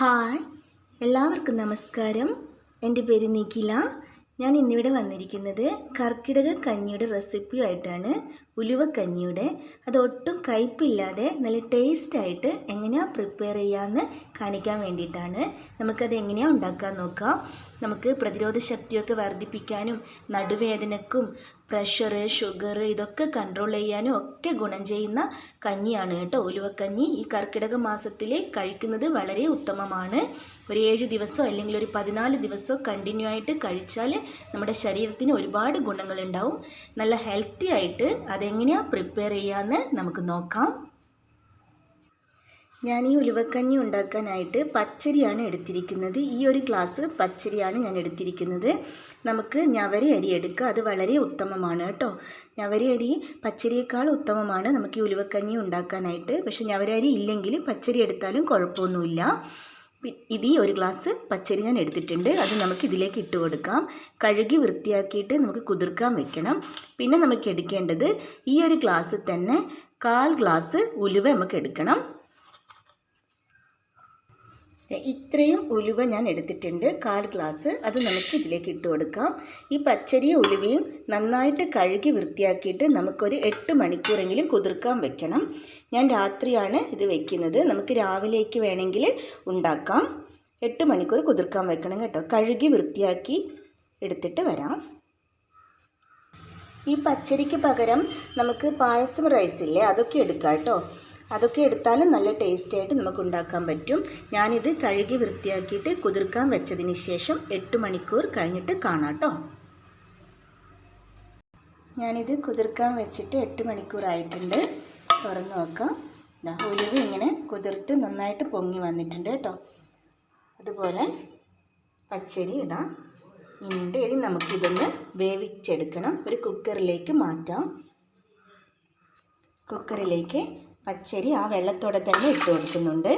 Hi എല്ലാവർക്കും നമസ്കാരം. എന്റെ പേര് നിഖില. ഞാൻ ഇന്നിവിടെ വന്നിരിക്കുന്നത് കർക്കിടക കഞ്ഞിയുടെ റെസിപ്പിയായിട്ടാണ് ഉലുവക്കഞ്ഞിയുടെ അത് ഒട്ടും കയ്പില്ലാതെ നല്ല ടേസ്റ്റായിട്ട് എങ്ങനെയാണ് പ്രിപ്പയർ ചെയ്യാമെന്ന് കാണിക്കാൻ വേണ്ടിയിട്ടാണ്. നമുക്കത് എങ്ങനെയാണ് ഉണ്ടാക്കാൻ നോക്കാം. നമുക്ക് പ്രതിരോധ ശക്തിയൊക്കെ വർദ്ധിപ്പിക്കാനും നടുവേദനക്കും പ്രഷർ ഷുഗർ ഇതൊക്കെ കൺട്രോൾ ചെയ്യാനും ഒക്കെ ഗുണം ചെയ്യുന്ന കഞ്ഞിയാണ് കേട്ടോ. ഉലുവക്കഞ്ഞി ഈ കർക്കിടക മാസത്തിൽ കഴിക്കുന്നത് വളരെ ഉത്തമമാണ്. ഒരു ഏഴ് ദിവസമോ അല്ലെങ്കിൽ ഒരു പതിനാല് ദിവസമോ കണ്ടിന്യൂ ആയിട്ട് കഴിച്ചാൽ നമ്മുടെ ശരീരത്തിന് ഒരുപാട് ഗുണങ്ങളുണ്ടാവും. നല്ല ഹെൽത്തി ആയിട്ട് അതെങ്ങനെയാണ് പ്രിപ്പയർ ചെയ്യാമെന്ന് നമുക്ക് നോക്കാം. ഞാൻ ഈ ഉലുവക്കഞ്ഞി ഉണ്ടാക്കാനായിട്ട് പച്ചരിയാണ് എടുത്തിരിക്കുന്നത്. ഈ ഒരു ഗ്ലാസ് പച്ചരിയാണ് ഞാൻ എടുത്തിരിക്കുന്നത്. നമുക്ക് ഞവരി അരി എടുക്കുക. അത് വളരെ ഉത്തമമാണ് കേട്ടോ. ഞവരി അരി പച്ചരിയേക്കാൾ ഉത്തമമാണ് നമുക്ക് ഈ ഉലുവക്കഞ്ഞി ഉണ്ടാക്കാനായിട്ട്. പക്ഷേ ഞവരി അരി ഇല്ലെങ്കിൽ പച്ചരി എടുത്താലും കുഴപ്പമൊന്നുമില്ല. ഇത് ഒരു ഗ്ലാസ് പച്ചരി ഞാൻ എടുത്തിട്ടുണ്ട്. അത് നമുക്ക് ഇതിലേക്ക് ഇട്ട് കൊടുക്കാം. കഴുകി വൃത്തിയാക്കിയിട്ട് നമുക്ക് കുതിർക്കാൻ വെക്കണം. പിന്നെ നമുക്ക് എടുക്കേണ്ടത് ഈ ഒരു ഗ്ലാസ് തന്നെ കാൽ ഗ്ലാസ് ഉലുവ നമുക്ക് എടുക്കണം. ഇത്രയും ഉലുവ ഞാൻ എടുത്തിട്ടുണ്ട് കാൽ ഗ്ലാസ്. അത് നമുക്ക് ഇതിലേക്ക് ഇട്ട് കൊടുക്കാം. ഈ പച്ചരിയും ഉലുവയും നന്നായിട്ട് കഴുകി വൃത്തിയാക്കിയിട്ട് നമുക്കൊരു എട്ട് മണിക്കൂറെങ്കിലും കുതിർക്കാൻ വെക്കണം. ഞാൻ രാത്രിയാണ് ഇത് വെക്കുന്നത്. നമുക്ക് രാവിലേക്ക് വേണമെങ്കിൽ ഉണ്ടാക്കാം. എട്ട് മണിക്കൂർ കുതിർക്കാൻ വെക്കണം കേട്ടോ. കഴുകി വൃത്തിയാക്കി എടുത്തിട്ട് വരാം. ഈ പച്ചരിക്ക് പകരം നമുക്ക് പായസം റൈസ് ഇല്ലേ? അതൊക്കെ എടുക്കാം കേട്ടോ. അതൊക്കെ എടുത്താലും നല്ല ടേസ്റ്റി ആയിട്ട് നമുക്ക് ഉണ്ടാക്കാൻ പറ്റും. ഞാനിത് കഴുകി വൃത്തിയാക്കിയിട്ട് കുതിർക്കാൻ വെച്ചതിന് ശേഷം എട്ട് മണിക്കൂർ കഴിഞ്ഞിട്ട് കാണാം കേട്ടോ ഞാനിത് കുതിർക്കാൻ വെച്ചിട്ട് എട്ട് മണിക്കൂറായിട്ടുണ്ട് തുറന്നു നോക്കാം. ഉലുവ ഇങ്ങനെ കുതിർത്ത് നന്നായിട്ട് പൊങ്ങി വന്നിട്ടുണ്ട് കേട്ടോ അതുപോലെ പച്ചരി ഇതാ. ഇനിയുണ്ട്. ഇനി നമുക്കിതൊന്ന് വേവിച്ചെടുക്കണം. ഒരു കുക്കറിലേക്ക് മാറ്റാം. കുക്കറിലേക്ക് പച്ചരി ആ വെള്ളത്തോടെ തന്നെ ഇട്ട് കൊടുക്കുന്നുണ്ട്.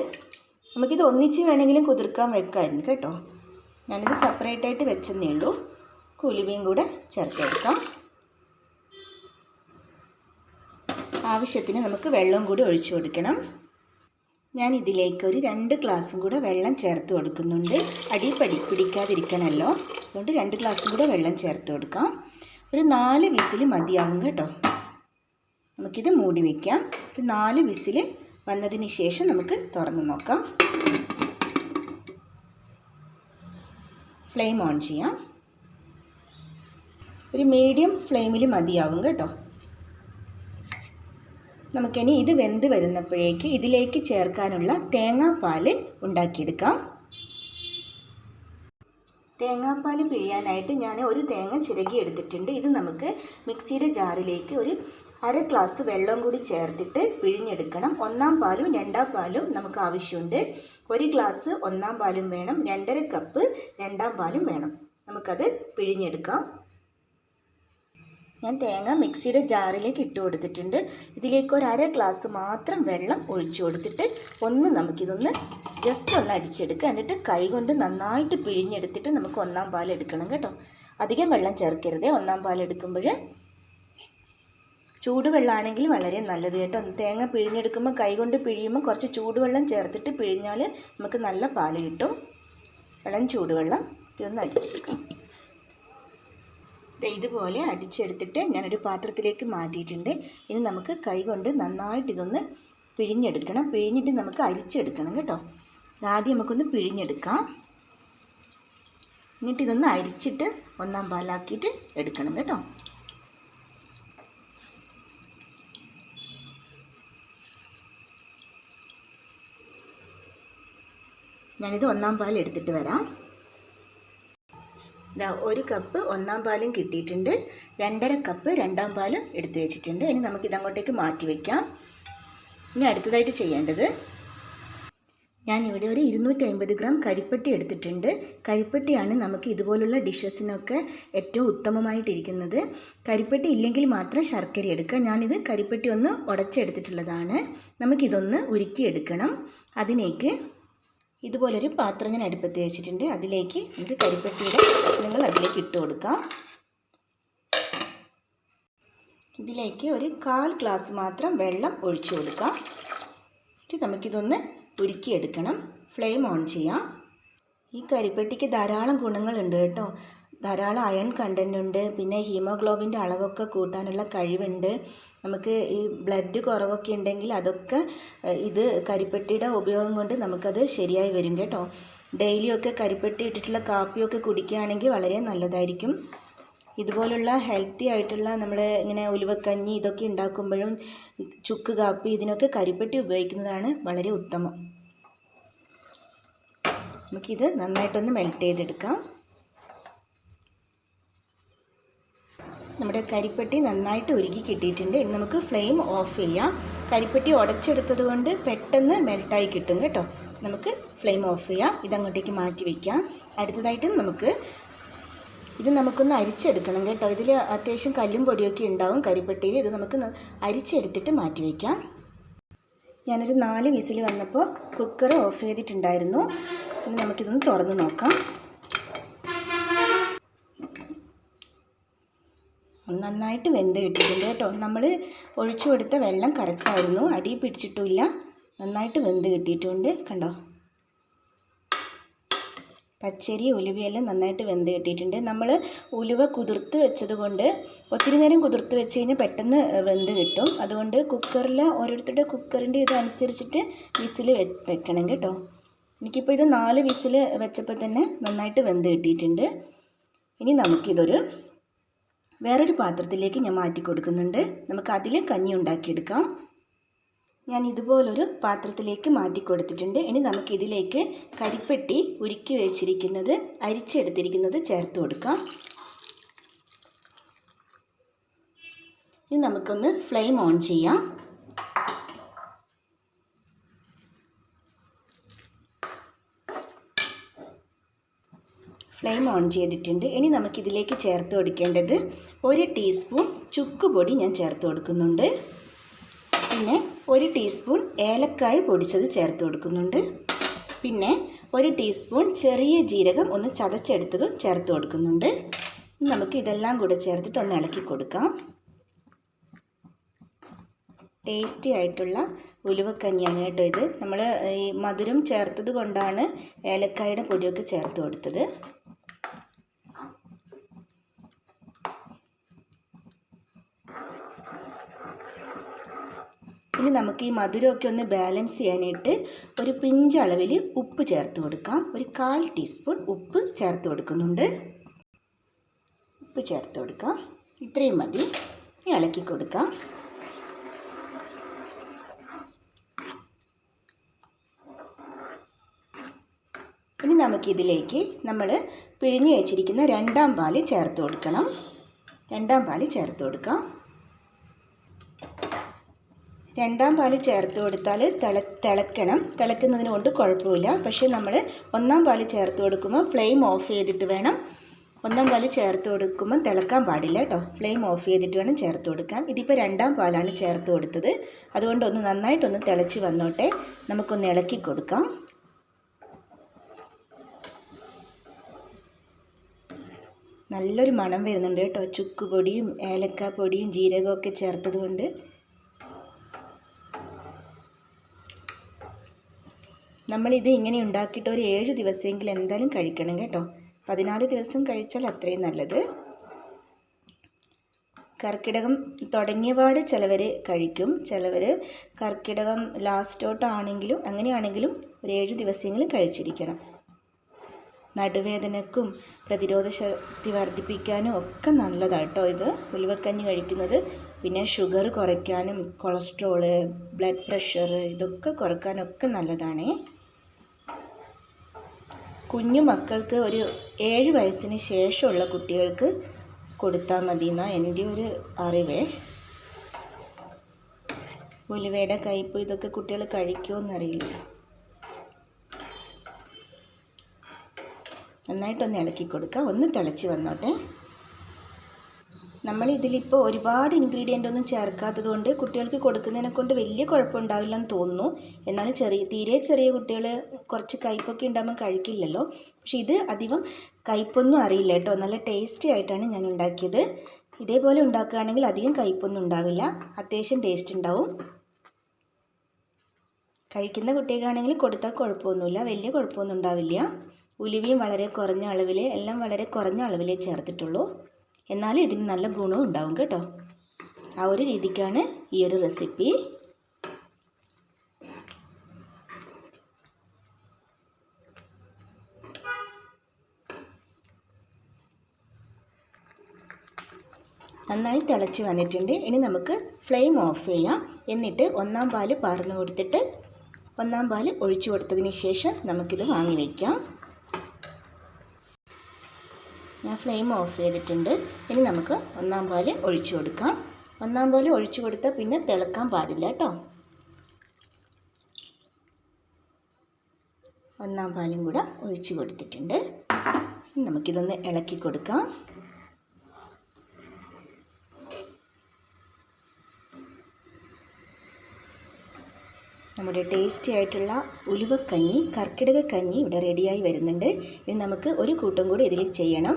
നമുക്കിത് ഒന്നിച്ച് വേണമെങ്കിലും കുതിർക്കാൻ വെക്കാമായിരുന്നു കേട്ടോ. ഞാനിത് സെപ്പറേറ്റ് ആയിട്ട് വെച്ചെന്നേ ഉള്ളൂ. കുലുവയും കൂടെ ചേർത്തെടുക്കാം ആവശ്യത്തിന് നമുക്ക് വെള്ളം കൂടി ഒഴിച്ചു കൊടുക്കണം. ഞാൻ ഇതിലേക്ക് ഒരു രണ്ട് ഗ്ലാസും കൂടെ വെള്ളം ചേർത്ത് കൊടുക്കുന്നുണ്ട്. അടി പടി പിടിക്കാതിരിക്കണമല്ലോ അതുകൊണ്ട് രണ്ട് ഗ്ലാസും കൂടെ വെള്ളം ചേർത്ത് കൊടുക്കാം. ഒരു നാല് വിസിൽ മതിയാവും കേട്ടോ. നമുക്കിത് മൂടി വയ്ക്കാം ഒരു നാല് വിസിൽ വന്നതിന് ശേഷം നമുക്ക് തുറന്ന് നോക്കാം. ഫ്ലെയിം ഓൺ ചെയ്യാം. ഒരു മീഡിയം ഫ്ലെയിമിൽ മതിയാവും കേട്ടോ. നമുക്കിനി ഇത് വെന്ത് വരുന്നപ്പോഴേക്ക് ഇതിലേക്ക് ചേർക്കാനുള്ള തേങ്ങാപ്പാൽ ഉണ്ടാക്കിയെടുക്കാം. തേങ്ങാപ്പാൽ പിഴിയാനായിട്ട് ഞാൻ ഒരു തേങ്ങ ചിരകി എടുത്തിട്ടുണ്ട് ഇത് നമുക്ക് മിക്സിയുടെ ജാറിലേക്ക് ഒരു അര ഗ്ലാസ് വെള്ളം കൂടി ചേർത്തിട്ട് പിഴിഞ്ഞെടുക്കണം. ഒന്നാം പാലും രണ്ടാം പാലും നമുക്ക് ആവശ്യമുണ്ട്. ഒരു ഗ്ലാസ് ഒന്നാം പാലും വേണം. രണ്ടര കപ്പ് രണ്ടാം പാലും വേണം. നമുക്കത് പിഴിഞ്ഞെടുക്കാം. ഞാൻ തേങ്ങ മിക്സിയുടെ ജാറിലേക്ക് ഇട്ട് കൊടുത്തിട്ടുണ്ട്. ഇതിലേക്ക് ഒരു അര ഗ്ലാസ് മാത്രം വെള്ളം ഒഴിച്ചു കൊടുത്തിട്ട് ഒന്ന് നമുക്കിതൊന്ന് ജസ്റ്റ് ഒന്ന് അടിച്ചെടുക്കുക. എന്നിട്ട് കൈ കൊണ്ട് നന്നായിട്ട് പിഴിഞ്ഞെടുത്തിട്ട് നമുക്ക് ഒന്നാം പാൽ എടുക്കണം കേട്ടോ. അധികം വെള്ളം ചേർക്കരുത്. ഒന്നാം പാൽ എടുക്കുമ്പോൾ ചൂടുവെള്ളമാണെങ്കിൽ വളരെ നല്ലത് കേട്ടോ. തേങ്ങ പിഴിഞ്ഞെടുക്കുമ്പോൾ കൈ കൊണ്ട് പിഴിയുമ്പോൾ കുറച്ച് ചൂടുവെള്ളം ചേർത്തിട്ട് പിഴിഞ്ഞാൽ നമുക്ക് നല്ല പാൽ കിട്ടും. വെള്ളം ചൂടുവെള്ളം ഇതൊന്ന് അടിച്ചെടുക്കാം. ഇതുപോലെ അടിച്ചെടുത്തിട്ട് ഞാനൊരു പാത്രത്തിലേക്ക് മാറ്റിയിട്ടുണ്ട്. ഇനി നമുക്ക് കൈകൊണ്ട് നന്നായിട്ട് ഇതൊന്ന് പിഴിഞ്ഞെടുക്കണം. പിഴിഞ്ഞിട്ട് നമുക്ക് അരിച്ചെടുക്കണം കേട്ടോ. ആദ്യം നമുക്കൊന്ന് പിഴിഞ്ഞെടുക്കാം. എന്നിട്ട് ഇതൊന്ന് അരിച്ചിട്ട് ഒന്നാം പാലാക്കിയിട്ട് എടുക്കണം കേട്ടോ. ഞാനിത് ഒന്നാം പാൽ എടുത്തിട്ട് വരാം. ദാ ഒരു കപ്പ് ഒന്നാം പാലും കിട്ടിയിട്ടുണ്ട്. രണ്ടര കപ്പ് രണ്ടാം പാലും എടുത്തു വെച്ചിട്ടുണ്ട്. ഇനി നമുക്ക് ഇതങ്ങോട്ടേക്ക് മാറ്റി വയ്ക്കാം ഇനി അടുത്തതായിട്ട് ചെയ്യേണ്ടത് ഞാൻ ഇവിടെ ഒരു ഇരുന്നൂറ്റി അമ്പത് ഗ്രാം കരിപ്പട്ടി എടുത്തിട്ടുണ്ട്. കരിപ്പട്ടിയാണ് നമുക്ക് ഇതുപോലുള്ള ഡിഷസിനൊക്കെ ഏറ്റവും ഉത്തമമായിട്ടിരിക്കുന്നത്. കരിപ്പട്ടി ഇല്ലെങ്കിൽ മാത്രം ശർക്കര എടുക്കുക. ഞാനിത് കരിപ്പട്ടി ഒന്ന് ഉടച്ചെടുത്തിട്ടുള്ളതാണ്. നമുക്കിതൊന്ന് ഉരുക്കിയെടുക്കണം. അതിലേക്ക് ഇതുപോലൊരു പാത്രം ഞാൻ അടുപ്പത്ത് വെച്ചിട്ടുണ്ട്. അതിലേക്ക് നമുക്ക് കരിപ്പട്ടിയുടെ കഷ്ണങ്ങൾ അതിലേക്ക് ഇട്ട് കൊടുക്കാം. ഇതിലേക്ക് ഒരു കാൽ ഗ്ലാസ് മാത്രം വെള്ളം ഒഴിച്ചു കൊടുക്കാം. നമുക്കിതൊന്ന് ഉരുക്കിയെടുക്കണം. ഫ്ലെയിം ഓൺ ചെയ്യാം. ഈ കരിപ്പെട്ടിക്ക് ധാരാളം ഗുണങ്ങളുണ്ട് കേട്ടോ. ധാരാളം അയൺ കണ്ടന്റ് ഉണ്ട്. പിന്നെ ഹീമോഗ്ലോബിന്റെ അളവൊക്കെ കൂട്ടാനുള്ള കഴിവുണ്ട്. നമുക്ക് ഈ ബ്ലഡ് കുറവൊക്കെ ഉണ്ടെങ്കിൽ അതൊക്കെ ഇത് കരിപ്പെട്ടിയുടെ ഉപയോഗം കൊണ്ട് നമുക്കത് ശരിയായി വരും കേട്ടോ. ഡെയിലിയൊക്കെ കരിപ്പെട്ടി ഇട്ടിട്ടുള്ള കാപ്പിയൊക്കെ കുടിക്കുകയാണെങ്കിൽ വളരെ നല്ലതായിരിക്കും. ഇതുപോലുള്ള ഹെൽത്തി ആയിട്ടുള്ള നമ്മൾ ഇങ്ങനെ ഉലുവക്കഞ്ഞി ഇതൊക്കെ ഉണ്ടാക്കുമ്പോഴും ചുക്ക് കാപ്പി ഇതിനൊക്കെ കരിപ്പെട്ടി ഉപയോഗിക്കുന്നതാണ് വളരെ ഉത്തമം. നമുക്കിത് നന്നായിട്ടൊന്ന് മെൽറ്റ് ചെയ്തെടുക്കാം. നമ്മുടെ കരിപ്പെട്ടി നന്നായിട്ട് ഉരുകി കിട്ടിയിട്ടുണ്ട്. ഇനി നമുക്ക് ഫ്ലെയിം ഓഫ് ചെയ്യാം. കരിപ്പെട്ടി ഉടച്ചെടുത്തത് കൊണ്ട് പെട്ടെന്ന് മെൽട്ടായി കിട്ടും കേട്ടോ. നമുക്ക് ഫ്ലെയിം ഓഫ് ചെയ്യാം. ഇതങ്ങോട്ടേക്ക് മാറ്റി വയ്ക്കാം. അടുത്തതായിട്ട് നമുക്ക് ഇത് നമുക്കൊന്ന് അരിച്ചെടുക്കണം കേട്ടോ. ഇതിൽ അത്യാവശ്യം കല്ലും പൊടിയൊക്കെ ഉണ്ടാവും. കരിപ്പെട്ടിയിൽ ഇത് നമുക്ക് അരിച്ചെടുത്തിട്ട് മാറ്റി വയ്ക്കാം. ഞാനൊരു നാല് വിസിൽ വന്നപ്പോൾ കുക്കർ ഓഫ് ചെയ്തിട്ടുണ്ടായിരുന്നു. ഇനി നമുക്കിതൊന്ന് തുറന്ന് നോക്കാം. നന്നായിട്ട് വെന്ത് കിട്ടിയിട്ടുണ്ട് കേട്ടോ. നമ്മൾ ഒഴിച്ചു കൊടുത്ത വെള്ളം കറക്റ്റായിരുന്നു അടി പിടിച്ചിട്ടുമില്ല. നന്നായിട്ട് വെന്ത് കിട്ടിയിട്ടുണ്ട്. കണ്ടോ? പച്ചരി ഉലുവയെല്ലാം നന്നായിട്ട് വെന്ത് കിട്ടിയിട്ടുണ്ട്. നമ്മൾ ഉലുവ കുതിർത്ത് വെച്ചത് കൊണ്ട് ഒത്തിരി നേരം കുതിർത്ത് വെച്ച് കഴിഞ്ഞാൽ പെട്ടെന്ന് വെന്ത് കിട്ടും. അതുകൊണ്ട് കുക്കറിൽ ഓരോരുത്തരുടെ കുക്കറിന്റെ ഇതനുസരിച്ചിട്ട് വിസിൽ വെക്കണം കേട്ടോ. എനിക്കിപ്പോൾ ഇത് നാല് വിസിൽ വെച്ചപ്പോൾ തന്നെ നന്നായിട്ട് വെന്ത് കിട്ടിയിട്ടുണ്ട്. ഇനി നമുക്കിതൊരു വേറൊരു പാത്രത്തിലേക്ക് ഞാൻ മാറ്റി കൊടുക്കുന്നുണ്ട്. നമുക്ക് അതിൽ കഞ്ഞി ഉണ്ടാക്കിയെടുക്കാം. ഞാൻ ഇതുപോലൊരു പാത്രത്തിലേക്ക് മാറ്റി കൊടുത്തിട്ടുണ്ട് ഇനി നമുക്ക് ഇതിലേക്ക് കരിപ്പെട്ടി ഉരുക്കി വെച്ചിരിക്കുന്നത് അരിച്ചെടുത്തിരിക്കുന്നത് ചേർത്ത് കൊടുക്കാം. ഇനി നമുക്കൊന്ന് ഫ്ലെയിം ഓൺ ചെയ്യാം. ഫ്ലെയിം ഓൺ ചെയ്തിട്ടുണ്ട്. ഇനി നമുക്കിതിലേക്ക് ചേർത്ത് കൊടുക്കേണ്ടത് ഒരു ടീസ്പൂൺ ചുക്ക് പൊടി ഞാൻ ചേർത്ത് കൊടുക്കുന്നുണ്ട്. പിന്നെ ഒരു ടീസ്പൂൺ ഏലക്കായ പൊടിച്ചത് ചേർത്ത് കൊടുക്കുന്നുണ്ട്. പിന്നെ ഒരു ടീസ്പൂൺ ചെറിയ ജീരകം ഒന്ന് ചതച്ചെടുത്തതും ചേർത്ത് കൊടുക്കുന്നുണ്ട്. നമുക്ക് ഇതെല്ലാം കൂടെ ചേർത്തിട്ട് ഒന്ന് ഇളക്കി കൊടുക്കാം. ടേസ്റ്റി ആയിട്ടുള്ള ഉലുവക്കഞ്ഞിയാണ് കേട്ടോ ഇത്. നമ്മൾ ഈ മധുരം ചേർത്തത് കൊണ്ടാണ് ഏലക്കായുടെ പൊടിയൊക്കെ ചേർത്ത് കൊടുത്തത്. ഇനി നമുക്ക് ഈ മധുരമൊക്കെ ഒന്ന് ബാലൻസ് ചെയ്യാനായിട്ട് ഒരു പിഞ്ച് അളവിൽ ഉപ്പ് ചേർത്ത് കൊടുക്കാം. ഒരു കാൽ ടീസ്പൂൺ ഉപ്പ് ചേർത്ത് കൊടുക്കുന്നുണ്ട്. ഉപ്പ് ചേർത്ത് കൊടുക്കാം. ഇത്രയും മതി. ഇളക്കി കൊടുക്കാം. ഇനി നമുക്കിതിലേക്ക് നമ്മൾ പിഴിഞ്ഞ് വെച്ചിരിക്കുന്ന രണ്ടാം പാൽ ചേർത്ത് കൊടുക്കണം. രണ്ടാം പാൽ ചേർത്ത് കൊടുക്കാം. രണ്ടാം പാൽ ചേർത്ത് കൊടുത്താൽ തിള തിളക്കണം. തിളക്കുന്നതിന് കൊണ്ട് കുഴപ്പമില്ല. പക്ഷേ നമ്മൾ ഒന്നാം പാൽ ചേർത്ത് കൊടുക്കുമ്പോൾ ഫ്ലെയിം ഓഫ് ചെയ്തിട്ട് വേണം. ഒന്നാം പാൽ ചേർത്ത് കൊടുക്കുമ്പോൾ തിളക്കാൻ പാടില്ല കേട്ടോ. ഫ്ലെയിം ഓഫ് ചെയ്തിട്ട് വേണം ചേർത്ത് കൊടുക്കാൻ. ഇതിപ്പോൾ രണ്ടാം പാലാണ് ചേർത്ത് കൊടുത്തത്. അതുകൊണ്ട് ഒന്ന് നന്നായിട്ടൊന്ന് തിളച്ച് വന്നോട്ടെ. നമുക്കൊന്ന് ഇളക്കി കൊടുക്കാം. നല്ലൊരു മണം വരുന്നുണ്ട് കേട്ടോ. ചുക്ക് പൊടിയും ഏലക്കാ പൊടിയും ജീരകമൊക്കെ ചേർത്തത് കൊണ്ട്. നമ്മളിത് ഇങ്ങനെ ഉണ്ടാക്കിയിട്ട് ഒരു ഏഴ് ദിവസമെങ്കിലും എന്തായാലും കഴിക്കണം കേട്ടോ. പതിനാല് ദിവസം കഴിച്ചാൽ അത്രയും നല്ലത്. കർക്കിടകം തുടങ്ങിയപാട് ചിലവർ കഴിക്കും. ചിലവർ കർക്കിടകം ലാസ്റ്റോട്ടാണെങ്കിലും അങ്ങനെയാണെങ്കിലും ഒരു ഏഴ് ദിവസമെങ്കിലും കഴിച്ചിരിക്കണം. നടുവേദനക്കും പ്രതിരോധ ശക്തി വർദ്ധിപ്പിക്കാനും ഒക്കെ നല്ലതാണ് നല്ലതാട്ടോ ഇത്. ഉലുവക്കഞ്ഞി കഴിക്കുന്നത് പിന്നെ ഷുഗർ കുറയ്ക്കാനും കൊളസ്ട്രോൾ ബ്ലഡ് പ്രഷർ ഇതൊക്കെ കുറയ്ക്കാനൊക്കെ നല്ലതാണേ. കുഞ്ഞു മക്കൾക്ക് ഒരു ഏഴ് വയസ്സിന് ശേഷമുള്ള കുട്ടികൾക്ക് കൊടുത്താൽ മതി എന്നാണ് എന്റെ ഒരു അറിവേ. ഉലുവയുടെ കയ്പ് ഇതൊക്കെ കുട്ടികൾ കഴിക്കുമോയെന്നറിയില്ല നന്നായിട്ടൊന്ന് ഇളക്കി കൊടുക്കുക ഒന്ന് തിളച്ച് വന്നോട്ടെ. നമ്മളിതിലിപ്പോൾ ഒരുപാട് ഇൻഗ്രീഡിയന്റ് ഒന്നും ചേർക്കാത്തത് കൊണ്ട് കുട്ടികൾക്ക് കൊടുക്കുന്നതിനെ കൊണ്ട് വലിയ കുഴപ്പമുണ്ടാവില്ലെന്ന് തോന്നുന്നു. എന്നാലും ചെറിയ തീരെ ചെറിയ കുട്ടികൾ കുറച്ച് കയ്പൊക്കെ ഉണ്ടാകുമ്പോൾ കഴിക്കില്ലല്ലോ. പക്ഷെ ഇത് അധികം കയ്പൊന്നും അറിയില്ല കേട്ടോ. നല്ല ടേസ്റ്റി ആയിട്ടാണ് ഞാൻ ഉണ്ടാക്കിയത്. ഇതേപോലെ ഉണ്ടാക്കുകയാണെങ്കിൽ അധികം കയ്പൊന്നും ഉണ്ടാവില്ല. അത്യാവശ്യം ടേസ്റ്റ് ഉണ്ടാവും. കഴിക്കുന്ന കുട്ടികൾക്കാണെങ്കിൽ കൊടുത്താൽ കുഴപ്പമൊന്നുമില്ല. വലിയ കുഴപ്പമൊന്നും ഉണ്ടാവില്ല. ഉലുവയും വളരെ കുറഞ്ഞ അളവിൽ എല്ലാം വളരെ കുറഞ്ഞ അളവിലേ ചേർത്തിട്ടുള്ളൂ. എന്നാലും ഇതിന് നല്ല ഗുണവും ഉണ്ടാവും കേട്ടോ. ആ ഒരു രീതിക്കാണ് ഈ ഒരു റെസിപ്പി നന്നായി തിളച്ച് വന്നിട്ടുണ്ട്. ഇനി നമുക്ക് ഫ്ലെയിം ഓഫ് ചെയ്യാം. എന്നിട്ട് ഒന്നാം പാൽ പാർന്നു കൊടുത്തിട്ട് ഒന്നാം പാൽ ഒഴിച്ചു കൊടുത്തതിന് ശേഷം നമുക്കിത് വാങ്ങി വയ്ക്കാം ഞാൻ ഫ്ലെയിം ഓഫ് ചെയ്തിട്ടുണ്ട്. ഇനി നമുക്ക് ഒന്നാം പാൽ ഒഴിച്ചു കൊടുക്കാം. ഒന്നാം പാൽ ഒഴിച്ചു കൊടുത്താൽ പിന്നെ തിളക്കാൻ പാടില്ല കേട്ടോ. ഒന്നാം പാലും കൂടെ ഒഴിച്ചു കൊടുത്തിട്ടുണ്ട്. നമുക്കിതൊന്ന് ഇളക്കി കൊടുക്കാം. നമ്മുടെ ടേസ്റ്റി ആയിട്ടുള്ള ഉലുവക്കഞ്ഞി കർക്കിടക കഞ്ഞി ഇവിടെ റെഡിയായി വരുന്നുണ്ട്. ഇനി നമുക്ക് ഒരു കൂട്ടം കൂടി ഇതിൽ ചെയ്യണം.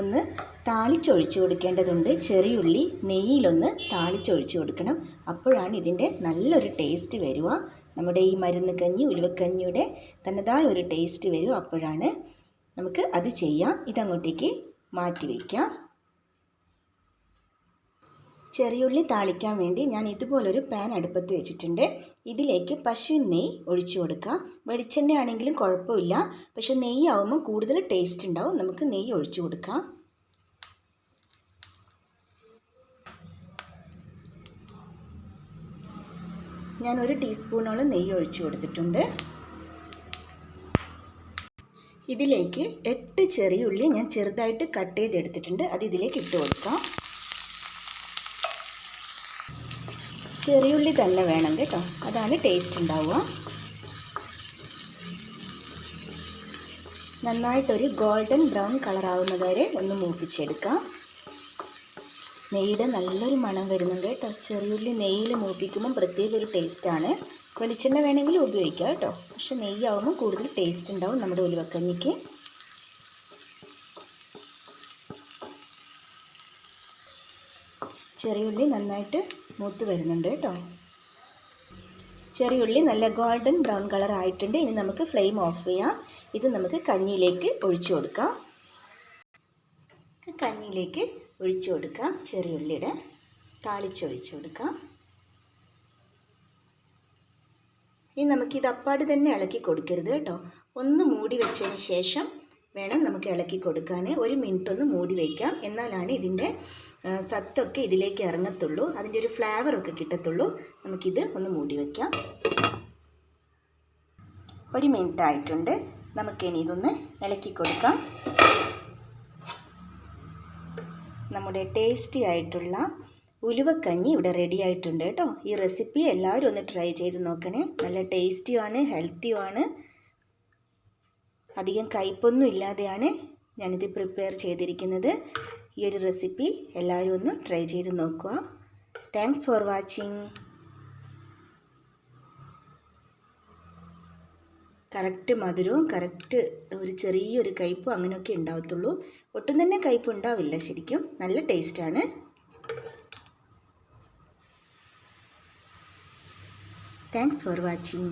ഒന്ന് താളിച്ചൊഴിച്ച് കൊടുക്കേണ്ടതുണ്ട്. ചെറിയുള്ളി നെയ്യിലൊന്ന് താളിച്ചൊഴിച്ച് കൊടുക്കണം. അപ്പോഴാണ് ഇതിന്റെ നല്ലൊരു ടേസ്റ്റ് വരിക. നമ്മുടെ ഈ മരുന്ന് കഞ്ഞി ഉലുവക്കഞ്ഞിയുടെ തനതായ ഒരു ടേസ്റ്റ് വരും. അപ്പോഴാണ് നമുക്ക് അത് ചെയ്യാം. ഇതങ്ങോട്ടേക്ക് മാറ്റി വയ്ക്കാം ചെറിയുള്ളി താളിക്കാൻ വേണ്ടി ഞാൻ ഇതുപോലൊരു പാൻ അടുപ്പത്ത് വെച്ചിട്ടുണ്ട്. ഇതിലേക്ക് പശു നെയ്യ് ഒഴിച്ചു കൊടുക്കാം വെളിച്ചെണ്ണ ആണെങ്കിലും കുഴപ്പമില്ല. പക്ഷെ നെയ്യ് ആവുമ്പോൾ കൂടുതൽ ടേസ്റ്റ് ഉണ്ടാവും. നമുക്ക് നെയ്യ് ഒഴിച്ചു കൊടുക്കാം. ഞാൻ ഒരു ടീസ്പൂണോളം നെയ്യ് ഒഴിച്ചു കൊടുത്തിട്ടുണ്ട്. ഇതിലേക്ക് എട്ട് ചെറിയ ഉള്ളി ഞാൻ ചെറുതായിട്ട് കട്ട് ചെയ്തെടുത്തിട്ടുണ്ട്. അത് ഇതിലേക്ക് ഇട്ട് കൊടുക്കാം. ചെറിയുള്ളി തന്നെ വേണം കേട്ടോ. അതാണ് ടേസ്റ്റ് ഉണ്ടാവുക. നന്നായിട്ടൊരു ഗോൾഡൻ ബ്രൗൺ കളറാവുന്നത് വരെ ഒന്ന് മൂപ്പിച്ചെടുക്കാം. നെയ്യുടെ നല്ലൊരു മണം വരുന്നുണ്ട് കേട്ടോ. ചെറിയുള്ളി നെയ്യിൽ മൂപ്പിക്കുമ്പം പ്രത്യേക ഒരു ടേസ്റ്റാണ് വെളിച്ചെണ്ണ വേണമെങ്കിൽ ഉപയോഗിക്കാം കേട്ടോ. പക്ഷെ നെയ്യാവുമ്പോൾ കൂടുതൽ ടേസ്റ്റ് ഉണ്ടാവും നമ്മുടെ ഉലുവക്കഞ്ഞിക്ക്. ചെറിയുള്ളി നന്നായിട്ട് മൂത്ത് വരുന്നുണ്ട് കേട്ടോ. ചെറിയുള്ളി നല്ല ഗോൾഡൻ ബ്രൗൺ കളർ ആയിട്ടുണ്ട്. ഇനി നമുക്ക് ഫ്ലെയിം ഓഫ് ചെയ്യാം. ഇത് നമുക്ക് കഞ്ഞിയിലേക്ക് ഒഴിച്ചു കൊടുക്കാം. കഞ്ഞിയിലേക്ക് ഒഴിച്ചു കൊടുക്കാം. ചെറിയുള്ളിയുടെ താളിച്ചൊഴിച്ചു കൊടുക്കാം. ഇനി നമുക്കിത് അപ്പാട് തന്നെ ഇളക്കി കൊടുക്കരുത് കേട്ടോ. ഒന്ന് മൂടി വെച്ചതിന് ശേഷം വേണം നമുക്ക് ഇളക്കി കൊടുക്കാൻ ഒരു മിനിറ്റ് ഒന്ന് മൂടി വയ്ക്കാം എന്നാലാണ് ഇതിന്റെ സത്തൊക്കെ ഇതിലേക്ക് ഇറങ്ങത്തുള്ളൂ. അതിന്റെ ഒരു ഫ്ലേവറൊക്കെ കിട്ടത്തുള്ളൂ. നമുക്കിത് ഒന്ന് മൂടി വയ്ക്കാം ഒരു മിനിറ്റ് ആയിട്ടുണ്ട്. നമുക്കിനി ഇതൊന്ന് ഇളക്കി കൊടുക്കാം. നമ്മുടെ ടേസ്റ്റി ആയിട്ടുള്ള ഉലുവക്കഞ്ഞി ഇവിടെ റെഡി ആയിട്ടുണ്ട് കേട്ടോ. ഈ റെസിപ്പി എല്ലാവരും ഒന്ന് ട്രൈ ചെയ്ത് നോക്കണേ. നല്ല ടേസ്റ്റിയുമാണ് ഹെൽത്തിയുമാണ് അധികം കയ്പൊന്നും ഇല്ലാതെയാണ് ഞാനിത് പ്രിപ്പയർ ചെയ്തിരിക്കുന്നത്. ഈ ഒരു റെസിപ്പി എല്ലാവരും ഒന്ന് ട്രൈ ചെയ്ത് നോക്കുക. താങ്ക്സ് ഫോർ വാച്ചിങ് കറക്റ്റ് മധുരവും കറക്റ്റ് ഒരു ചെറിയൊരു കയ്പും അങ്ങനെയൊക്കെ ഉണ്ടാവത്തുള്ളൂ. ഒട്ടും തന്നെ കയ്പ് ഉണ്ടാവില്ല ശരിക്കും. നല്ല ടേസ്റ്റാണ് താങ്ക്സ് ഫോർ വാച്ചിങ്